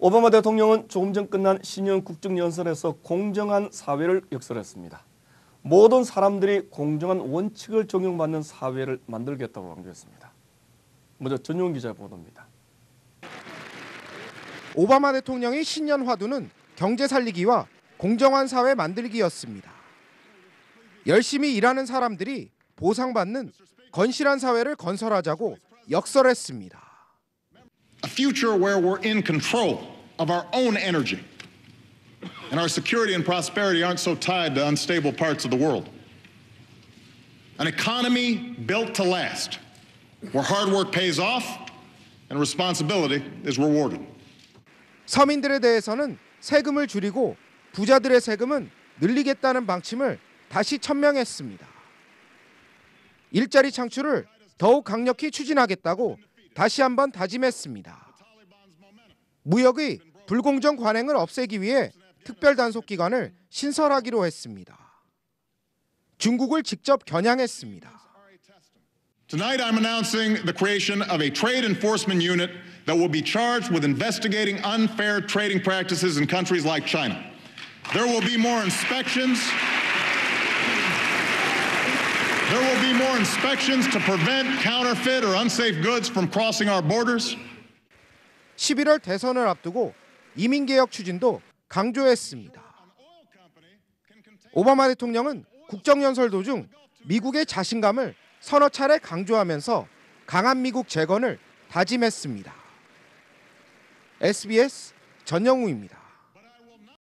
오바마 대통령은 조금 전 끝난 신년 국정연설에서 공정한 사회를 역설했습니다. 모든 사람들이 공정한 원칙을 적용받는 사회를 만들겠다고 강조했습니다. 먼저 전용 기자 보도입니다. 오바마 대통령의 신년 화두는 경제 살리기와 공정한 사회 만들기였습니다. 열심히 일하는 사람들이 보상받는 건실한 사회를 건설하자고 역설했습니다. Future where we're in control of our own energy. And our security and prosperity aren't so tied to unstable parts of the world. An economy built to last, where hard work pays off and responsibility is rewarded. 서민들에 대해서는 세금을 줄이고 부자들의 세금은 늘리겠다는 방침을 다시 천명했습니다. 일자리 창출을 더욱 강력히 추진하겠다고 다시 한번 다짐했습니다. 무역의 불공정 관행을 없애기 위해 특별 단속 기관을 신설하기로 했습니다. 중국을 직접 겨냥했습니다. Tonight, I'm announcing the creation of a trade enforcement unit that will be charged with investigating unfair trading practices in countries like China. There will be more inspections. There will be more inspections to prevent counterfeit or unsafe goods from crossing our borders. 11월 대선을 앞두고 이민 개혁 추진도 강조했습니다. 오바마 대통령은 국정연설 도중 미국의 자신감을 서너 차례 강조하면서 강한 미국 재건을 다짐했습니다. SBS 전영우입니다.